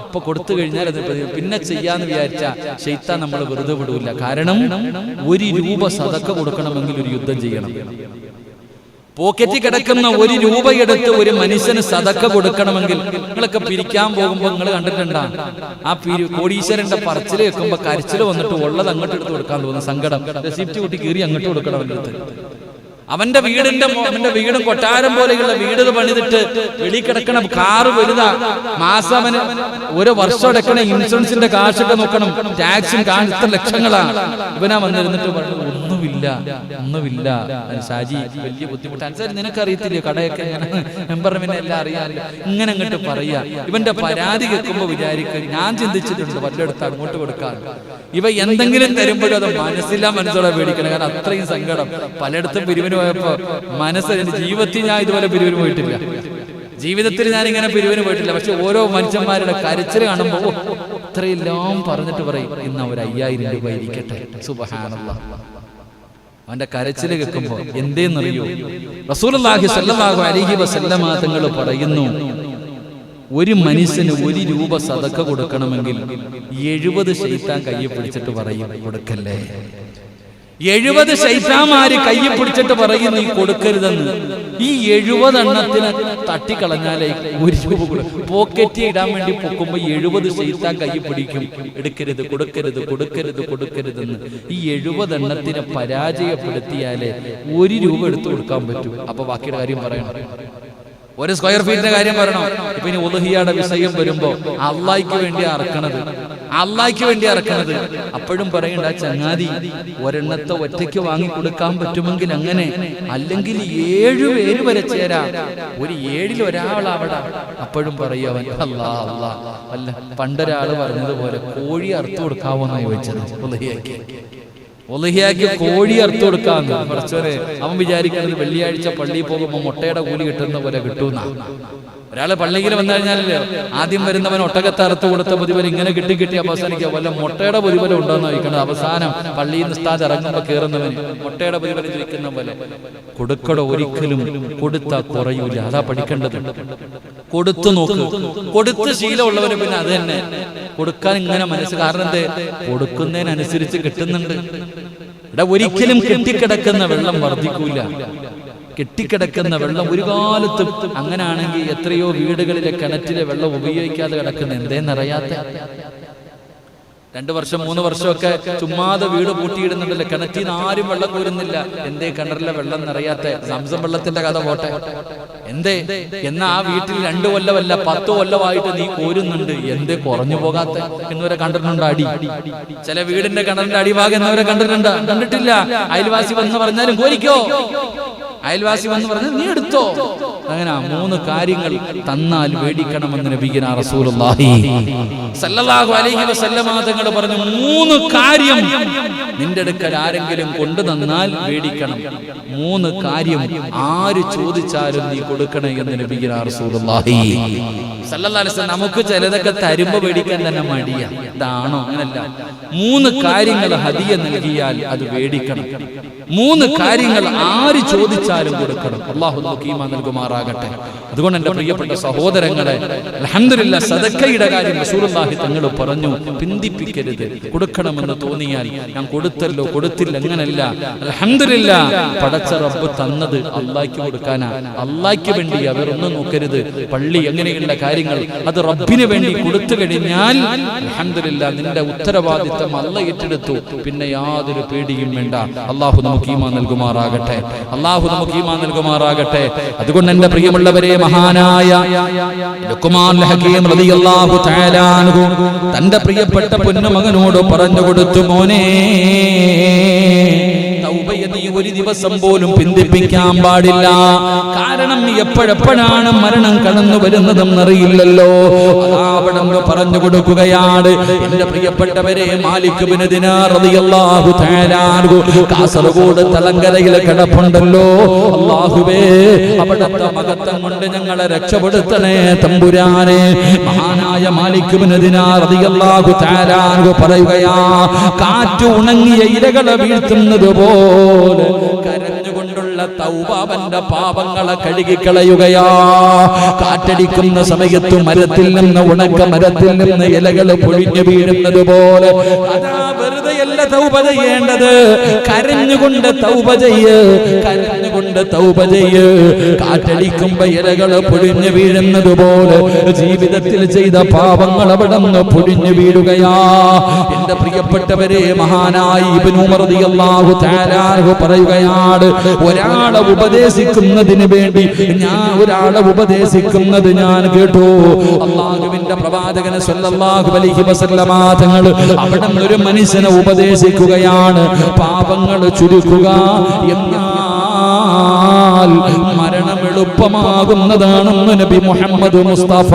അപ്പൊ കൊടുത്തു കഴിഞ്ഞാൽ അത് പിന്നെ ചെയ്യാന്ന് വിചാരിച്ച ഷെയ്ത്താൻ നമ്മൾ വെറുതെ വിടൂല. കാരണം ഒരു രൂപ സതക്ക കൊടുക്കണമെങ്കിൽ ഒരു യുദ്ധം ചെയ്യണം. പോക്കറ്റിൽ കിടക്കുന്ന ഒരു രൂപ എടുത്ത് ഒരു മനുഷ്യന് സതക്ക കൊടുക്കണമെങ്കിൽ നിങ്ങളൊക്കെ പിരിക്കാൻ പോകുമ്പോൾ നിങ്ങൾ കണ്ടിട്ടുണ്ടാ? ആ പിരി കോടീശ്വരന്റെ പറച്ചിൽ വെക്കുമ്പോ കരച്ചിൽ വന്നിട്ട് ഉള്ളത് അങ്ങോട്ട് എടുത്ത് കൊടുക്കാൻ തോന്നുന്നു സങ്കടം. റെസിപ്റ്റ് കൂട്ടി കീറി അങ്ങോട്ട് കൊടുക്കണം അടുത്ത് അവന്റെ വീടിന്റെ അവന്റെ വീടും കൊട്ടാരം പോലെയുള്ള വീട് പണിതിട്ട് വെളി കിടക്കണ കാറ് വലുതാ. മാസം അവന് ഒരു വർഷം അടക്കണ ഇൻഷുറൻസിന്റെ കാശൊക്കെ നോക്കണം. ടാക്സും കാശ് ലക്ഷങ്ങളാണ്. ഇവനാ വന്നിരുന്നിട്ട് പറഞ്ഞു ഒന്നുമില്ല. ഒന്നുമില്ല ഷാജി വലിയ ബുദ്ധിമുട്ട്. അനുസരിച്ച് നിനക്കറിയത്തില്ല കടയൊക്കെ മെമ്പറിന് പിന്നെ എല്ലാം അറിയാറില്ല ഇങ്ങനെ അങ്ങോട്ട് പറയാ. ഇവന്റെ പരാതി കേൾക്കുമ്പോ വിചാരിക്കും ഞാൻ ചിന്തിച്ചിട്ടുണ്ട് പലയിടത്ത് അങ്ങോട്ട് കൊടുക്കാൻ. ഇവ എന്തെങ്കിലും തരുമ്പോഴും അത് മനസ്സില്ലാ മനസ്സോടെ പേടിക്കണം. കാരണം അത്രയും സങ്കടം. പലയിടത്തും പിരിവിന് പോയപ്പോ മനസ്സ് ജീവിതത്തിൽ ഞാൻ ഇതുപോലെ പിരിവിന് പോയിട്ടില്ല. ജീവിതത്തിൽ ഞാൻ ഇങ്ങനെ പിരിവിന് പോയിട്ടില്ല. പക്ഷെ ഓരോ മനുഷ്യന്മാരുടെ കരച്ചിൽ കാണുമ്പോ ഇത്രയും ഇത്രയെല്ലാം പറഞ്ഞിട്ട് പറയും. ഇന്ന് ഒരു അയ്യായിരം രൂപ ഇരിക്കട്ടെ. സുബഹാനല്ലാ. അവന്റെ കരച്ചിൽ കേൾക്കുമ്പോ എന്തേന്നറിയോ? തങ്ങൾ പറയുന്നു ഒരു മനുഷ്യന് ഒരു രൂപ സതക്ക കൊടുക്കണമെങ്കിൽ എഴുപത് ശൈത്താൻ കയ്യെ പിടിച്ചിട്ട് പറയും കൊടുക്കല്ലേ? എഴുപത് ശൈത്താമാര് കയ്യെ പിടിച്ചിട്ട് പറയും നീ കൊടുക്കരുതെന്ന്. ഈ എഴുപതെണ്ണത്തിന് തട്ടിക്കളഞ്ഞാലേ ഒരു രൂപ കൊടു. പോക്കറ്റ് ഇടാൻ വേണ്ടി പൊക്കുമ്പോ എഴുപത് ശൈത്താൻ കൈ പിടിക്കും. എടുക്കരുത് കൊടുക്കരുത് കൊടുക്കരുത് കൊടുക്കരുതെന്ന്. ഈ എഴുപതെണ്ണത്തിനെ പരാജയപ്പെടുത്തിയാലേ ഒരു രൂപ എടുത്തു കൊടുക്കാൻ പറ്റൂ. അപ്പൊ ബാക്കിയുടെ കാര്യം പറയണം. ഒരു സ്ക്വയർ ഫീറ്റിന്റെ കാര്യം പറയണം. ഇപ്പൊ ഇനി ഉലഹിയുടെ വിഷയം വരുമ്പോ അള്ളാഹിക്ക് വേണ്ടി അറക്കണത് അള്ളാഹിക്ക് വേണ്ടി അറക്കണത് അപ്പോഴും പറയണ്ട ചങ്ങാതി ഒരെണ്ണത്തെ ഒറ്റയ്ക്ക് വാങ്ങി കൊടുക്കാൻ പറ്റുമെങ്കിൽ അങ്ങനെ അല്ലെങ്കിൽ ഏഴു പേര് വരെ ചേരാ. ഒരു ഏഴിൽ ഒരാളാവട അപ്പോഴും പറയും അവൻ അല്ലാ അല്ലാ. അല്ല പണ്ടൊരാൾ പറഞ്ഞതുപോലെ കോഴി അറുത്തു കൊടുക്കാവോന്നാണ് ചോദിച്ചത്. ഉലഹിയാക്കി. ഒലഹിയാക്കി കോഴി അറുത്തു കൊടുക്കാന്ന് കുറച്ചോരെ അവൻ വിചാരിക്കുന്നത് വെള്ളിയാഴ്ച പള്ളിയിൽ പോകുമ്പോൾ മുട്ടയുടെ കൂലി കിട്ടുന്ന പോലെ കിട്ടുന്ന. ഒരാൾ പള്ളിയിൽ വന്നു കഴിഞ്ഞാലല്ലേ ആദ്യം വരുന്നവൻ ഒട്ടകത്ത് അറുത്ത് കൊടുത്ത പ്രതിഫലം ഇങ്ങനെ കിട്ടി കിട്ടി അവസാനിക്കുക വല്ല മുട്ടയുടെ പ്രതിഫലം ഉണ്ടോന്ന് ചോദിക്കണം അവസാനം പള്ളിയിൽ നിന്ന് സ്ഥാനം ഇറങ്ങുമ്പോ കയറുന്നവൻ മുട്ടയുടെ പ്രതിഫലം ചോദിക്കുന്ന പോലെ കൊടുക്കട ഒരിക്കലും കൊടുത്ത കുറയൂല. അതാ പഠിക്കേണ്ടത്. കൊടുത്തു നോക്ക്. കൊടുത്ത് ശീലമുള്ളവന് പിന്നെ അത് തന്നെ. കൊടുക്കാൻ ഇങ്ങനെ മനസ്സ് കാരണം എന്തേ? കൊടുക്കുന്നതിനനുസരിച്ച് കിട്ടുന്നുണ്ട്. ഇവിടെ ഒരിക്കലും കെട്ടിക്കിടക്കുന്ന വെള്ളം വർദ്ധിക്കൂല. കെട്ടിക്കിടക്കുന്ന വെള്ളം ഒരു കാലത്തും അങ്ങനാണെങ്കിൽ എത്രയോ വീടുകളിലെ കിണറ്റിലെ വെള്ളം ഉപയോഗിക്കാതെ കിടക്കുന്ന. എന്തേന്നറിയാത്ത? രണ്ടു വർഷം മൂന്ന് വർഷമൊക്കെ ചുമ്മാതെ വീട് പൂട്ടിയിടുന്നുണ്ടല്ലോ. കിണറ്റിൽ നിന്ന് ആരും വെള്ളം കോരുന്നില്ല. എന്തേ കിണറിലെ വെള്ളം നിറയാത്ത സംസം വെള്ളത്തിന്റെ കഥ പോട്ടെ. എന്തേ? എന്നാ ആ വീട്ടിൽ രണ്ടു കൊല്ലമല്ല പത്ത് കൊല്ലമായിട്ട് നീ കോരുന്നുണ്ട്. എന്തേ? കുറഞ്ഞു പോകാത്ത എന്നിവരെ കണ്ടിട്ടുണ്ട് അടി? ചില വീടിന്റെ കിണറിന്റെ അടിഭാഗം എന്നിവരെ കണ്ടിട്ടുണ്ട്? കണ്ടിട്ടില്ല. അയൽവാസി വന്ന് പറഞ്ഞാലും കോരിക്കോ? അയൽവാസി വന്ന് പറഞ്ഞു നീ എടുത്തോ? അങ്ങനെ മൂന്ന് കാര്യങ്ങൾ തന്നാൽ വേടിക്കണമെന്ന് നബിഗന റസൂലുള്ളാഹി. അലൈഹി വസല്ലമ തങ്ങൾ പറഞ്ഞു മൂന്ന് കാര്യം നിന്റെ അടുക്കൽ ആരെങ്കിലും കൊണ്ടു തന്നാൽ വേടിക്കണം. മൂന്ന് കാര്യം ആര് ചോദിച്ചാലും നീ കൊടുക്കണേ എന്ന് നബിഗന റസൂലുള്ളാഹി നമുക്ക് ചിലതൊക്കെ തരുമ്പോ വേടിക്കാൻ തന്നെ മടിയാണ് ഇതാണോ? അങ്ങനല്ല. മൂന്ന് കാര്യങ്ങൾ ഹതിയ നൽകിയാൽ അത് വേടിക്കണം മൂന്ന് കാര്യങ്ങൾ ആര് ചോദിച്ചാലും കൊടുക്കണം. അള്ളാഹു ഈമാൻ നൽകുമാറാകട്ടെ. അതുകൊണ്ട് എന്റെ പ്രിയപ്പെട്ട സഹോദരങ്ങളെ അലഹമില്ല സദക്കയുടെ കാര്യം റസൂലുള്ളാഹി തങ്ങൾ പറഞ്ഞു. പിന്തിപ്പിക്കരുത്. കൊടുക്കണമെന്ന് തോന്നിയാൽ ഞാൻ കൊടുത്തല്ലോ കൊടുത്തില്ല അങ്ങനല്ല. അലഹമില്ല പടച്ച റബ്ബ് തന്നത് അള്ളാഹ്ക്ക് കൊടുക്കാനാ. അള്ളാഹ്ക്ക് വേണ്ടി അവരൊന്നും നോക്കരുത്. പള്ളി എങ്ങനെയുള്ള കാര്യങ്ങൾ അത് റബ്ബിന് വേണ്ടി കൊടുത്തു കഴിഞ്ഞാൽ അലഹമില്ല നിന്റെ ഉത്തരവാദിത്തം അല്ല ഏറ്റെടുത്തു. പിന്നെ യാതൊരു പേടിയും വേണ്ട. അള്ളാഹു നമുക്ക് ഈമാൻ നൽകുമാറാകട്ടെ. അള്ളാഹു നമുക്ക് ഈമാൻ നൽകുമാറാകട്ടെ. അതുകൊണ്ട് എന്റെ പ്രിയമുള്ളവരെ മഹാനായ തന്റെ പ്രിയപ്പെട്ട പൊന്നുമകനോട് പറഞ്ഞു കൊടുത്തു മോനെ. നീ ഒരു ദിവസം പോലും പിന്തിപ്പിക്കാൻ പാടില്ല. കാരണം എപ്പോഴെപ്പോഴാണ് മരണം കടന്നു വരുന്നതെന്നറിയില്ലല്ലോ അവിടെ പറഞ്ഞു കൊടുക്കുകയാണ്. എന്റെ പ്രിയപ്പെട്ടവരെ മാലിക് ബിൻ ദിനാർ റളിയല്ലാഹു തആല അൻഹു കാസർഗോഡ് തലങ്കരയിൽ കിടപ്പുണ്ടല്ലോ. അള്ളാഹുവേ അവിടത്തെ മകത്തം കൊണ്ട് ഞങ്ങളെ രക്ഷപ്പെടുത്തണേ തമ്പുരാനെ. മഹാനായ മാലിക് ബിൻ ദിനാർ റളിയല്ലാഹു തആല അൻഹു പറയുകയാ കാറ്റ് ഉണങ്ങിയ ഇരകളെ വീഴ്ത്തുന്നത് പോലെ കരഞ്ഞുകൊണ്ടുള്ള തൗബാവന്റെ പാപങ്ങളെ കഴുകിക്കളയുകയാ. കാറ്റടിക്കുന്ന സമയത്ത് മരത്തിൽ നിന്ന് ഉണക്ക മരത്തിൽ നിന്ന് ഇലകൾ പൊഴിഞ്ഞു വീഴുന്നത് പോലെ. ചെയ്യേണ്ടത്. പൊഴിഞ്ഞു വീഴുന്നത് പോലെ. ജീവിതത്തിൽ ചെയ്ത പാപങ്ങൾ അവിടെ നിന്ന് പൊഴിഞ്ഞു വീഴുകയാ. എന്റെ പ്രിയപ്പെട്ടവരെ മഹാനായി ഇബ്നു പറയുകയാണ് ഒരാളെ ഉപദേശിക്കുന്നതിന് വേണ്ടി ഞാൻ ഒരാളെ ഉപദേശിക്കുന്നത് ഞാൻ കേട്ടു. അള്ളാഹുവിന്റെ പ്രവാചകനെ സല്ലല്ലാഹു അലൈഹി വസല്ലമ തങ്ങൾ അവിടെ ഒരു മനുഷ്യനെ ഉപദേശിക്കുകയാണ്. പാപങ്ങൾ ചുരുക്കുക എന്നാൽ മരണം എളുപ്പമാകുന്നതാണെന്ന് നബി മുഹമ്മദ് മുസ്തഫ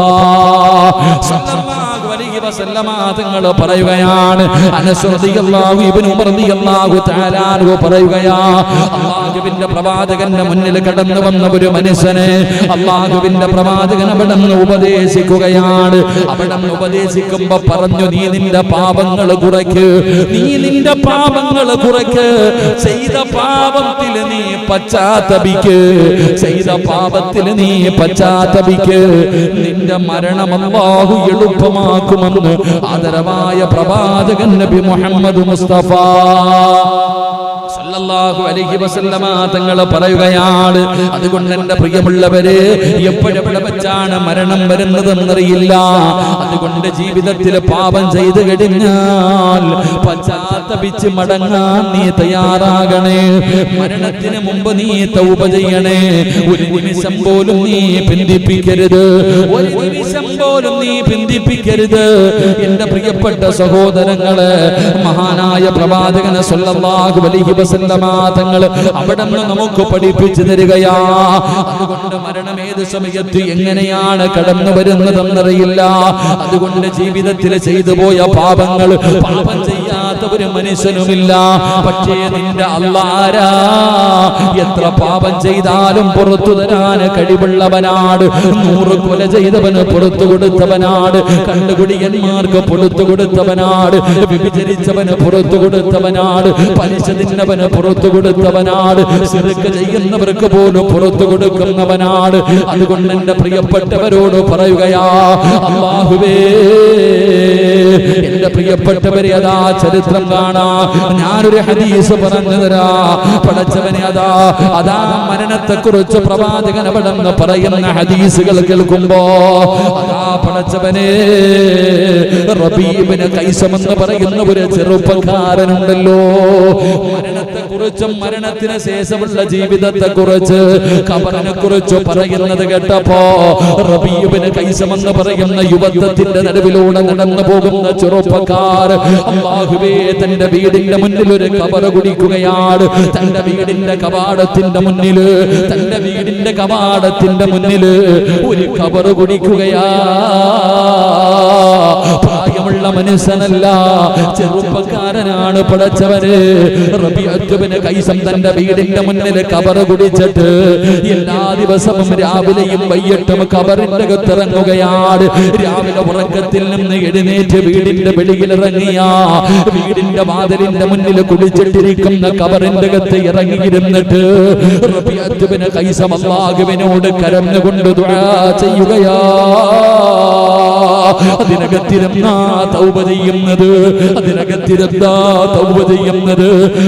പറയുകയാണ്. ഇബ്നു പറയുകയാ അല്ലാഹുവിന്റെ പ്രവാചകന്റെ മുന്നിൽ കടന്നു വന്ന ഒരു മനുഷ്യനെ അള്ളാഹുവിന്റെ പ്രവാചകൻ അവിടെ നിന്ന് ഉപദേശിക്കുകയാണ്. അവിടെ നിന്ന് ഉപദേശിക്കുമ്പോ പറഞ്ഞു നീ നിന്റെ പാപങ്ങൾ കുറയ്ക്ക് നീ നിന്റെ പാപങ്ങൾ കുറയ്ക്ക്. ചെയ്ത പാപത്തിൽ നീ പശ്ചാത്തപിക്ക് ചെയ്ത പാപത്തിൽ നീ പശ്ചാത്തപിക്ക്. നിന്റെ മരണം അള്ളാഹു എളുപ്പമാക്കുമെന്ന് ആദരവായ പ്രവാചകൻ നബി മുഹമ്മദ് മുസ്തഫ. തങ്ങൾ പറയുകയാണ് അതുകൊണ്ട് എന്റെ പ്രിയമുള്ളവരെ എപ്പോഴെവിടെ വെച്ചാണ് മരണം വരുന്നതെന്നറിയില്ല. അതുകൊണ്ട് ജീവിതത്തിൽ പാപം ചെയ്തു കഴിഞ്ഞാൽ പശ്ചാത്തപിച്ച് മടങ്ങാൻ നീ തയ്യാറാകണേ. മരണത്തിന് മുമ്പ് നീ തൗപ ചെയ്യണേ. ഒരു നിമിഷം പോലും നീ പിന്തിപ്പിക്കരുത്. ഒരു നിമിഷം പോലും നീ പിന്തിപ്പിക്കരുത്. എന്റെ പ്രിയപ്പെട്ട സഹോദരങ്ങൾ മഹാനായ പ്രവാചകനെ അലൈഹി വസല്ലമ തങ്ങൾ അവിടെ നമുക്ക് പഠിപ്പിച്ചു തരികയാ. അതുകൊണ്ട് മരണം ഏത് സമയത്ത് എങ്ങനെയാണ് കടന്നു വരുന്നതെന്നറിയില്ല. അതുകൊണ്ട് ജീവിതത്തിൽ ചെയ്തു പോയ പാപങ്ങൾ പാപം ചെയ്യാത്ത ഒരു മനുഷ്യനുമില്ല. പക്ഷേ നിന്റെ അള്ളാരാ? എത്ര പാപം ചെയ്താലും പുറത്തു തരാൻ കഴിവുള്ളവനാട് നൂറ് കൊല ചെയ്തവന് പുറത്തു കൊടുത്തവനാട് കണ്ടുകുടിയന്മാർക്ക് പുറത്തു കൊടുത്തവനാട് വിഭജിച്ചവന് പുറത്തു കൊടുത്തവനാട് പലിശ തിന്നവന് പുറത്തു കൊടുത്തവനാട് ചെറുക്ക് ചെയ്യുന്നവർക്ക് പോലും പുറത്തു കൊടുക്കുന്നവനാട് അതുകൊണ്ട് എന്റെ പ്രിയപ്പെട്ടവരോട് പറയുകയാ അള്ളാഹുവേ എന്റെ പ്രിയപ്പെട്ടവരെ അതാ ചരിത്രം കാണാ. ഞാനൊരു ഹദീസ് പറഞ്ഞു തരാ. പടച്ചവനെ അതാ അതാ മരണത്തെ കുറിച്ച് പ്രവാചകൻ അവിടെ പറയുന്ന ഹദീസുകൾ കേൾക്കുമ്പോ അതാ പടച്ചവനെ റബീബിന് കൈസമെന്ന് പറയുന്ന ഒരു ചെറുപ്പക്കാരനുണ്ടല്ലോ. മരണത്തെ കുറിച്ചും മരണത്തിന് ശേഷമുള്ള ജീവിതത്തെ കുറിച്ച് കബറിനെ കുറിച്ച് പറയുന്നത് കേട്ടപ്പോ റബീബിന് കൈസമെന്ന് പറയുന്ന യുവത്വത്തിന്റെ നടുവിലൂടെ നടന്നു പോകുന്ന ചെറുപ്പക്കാർ അള്ളാഹുവേ തന്റെ വീടിന്റെ മുന്നിൽ ഒരു കബർ കുടിക്കുകയാണ്. തന്റെ വീടിന്റെ കവാടത്തിന്റെ മുന്നിൽ തന്റെ വീടിന്റെ കവാടത്തിന്റെ മുന്നിൽ ഒരു കബർ കുടിക്കുകയാ. പ്രായമുള്ള മനുഷ്യനല്ല. ചെറുപ്പക്കാരനാണ് പടച്ചവന്. റബിയത്തുവിന് കൈസം വീടിന്റെ മുന്നിൽ കബർ കുടിച്ചിട്ട് എല്ലാ ദിവസവും രാവിലെയും വൈകിട്ടും കബറിന്റെ അകത്തിറങ്ങുകയാണ്. രാവിലെ ഉറക്കത്തിൽ നിന്ന് എഴുന്നേറ്റ് വീടിന്റെ വെളിയിൽ ഇറങ്ങിയ. വീടിന്റെ വാതിലിന്റെ മുന്നിൽ കുടിച്ചിട്ടിരിക്കുന്ന കബറിന്റെ അകത്ത് ഇറങ്ങിയിരുന്നിട്ട് റബിയത്തുവിന് കൈസം അള്ളാഹുവിനോട് കരഞ്ഞുകൊണ്ട് ദുആ ചെയ്യുകയാ. അതിനകത്തിരുന്നാ തൗബ ചെയ്യുന്നത് അതിനകത്തിരുന്നാ തൗബ ചെയ്യുന്നത്.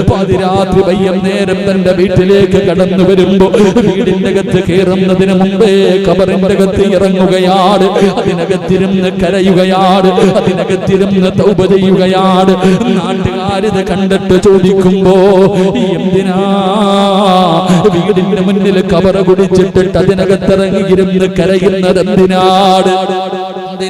പാതിരാത്രി വയ്യം നേരം തന്റെ വീട്ടിലേക്ക് കടന്നു വരുമ്പോ വീടിന്റെ അകത്ത് കയറുന്നതിന് മുമ്പേ കബറിന്റെ അകത്ത് ഇറങ്ങുകയാണ് അതിനകത്തിരുന്ന് കരയുകയാണ് അതിനകത്തിരുന്ന് തൗബ ചെയ്യുകയാണ് നാട്ടുകാരിത് കണ്ടിട്ട് ചോദിക്കുമ്പോ എന്തിനാ? വീടിന്റെ മുന്നിൽ കബറ കുടിച്ചിട്ടിട്ട് അതിനകത്തിറങ്ങിയിരുന്ന് കരയുന്നത് എന്തിനാണ്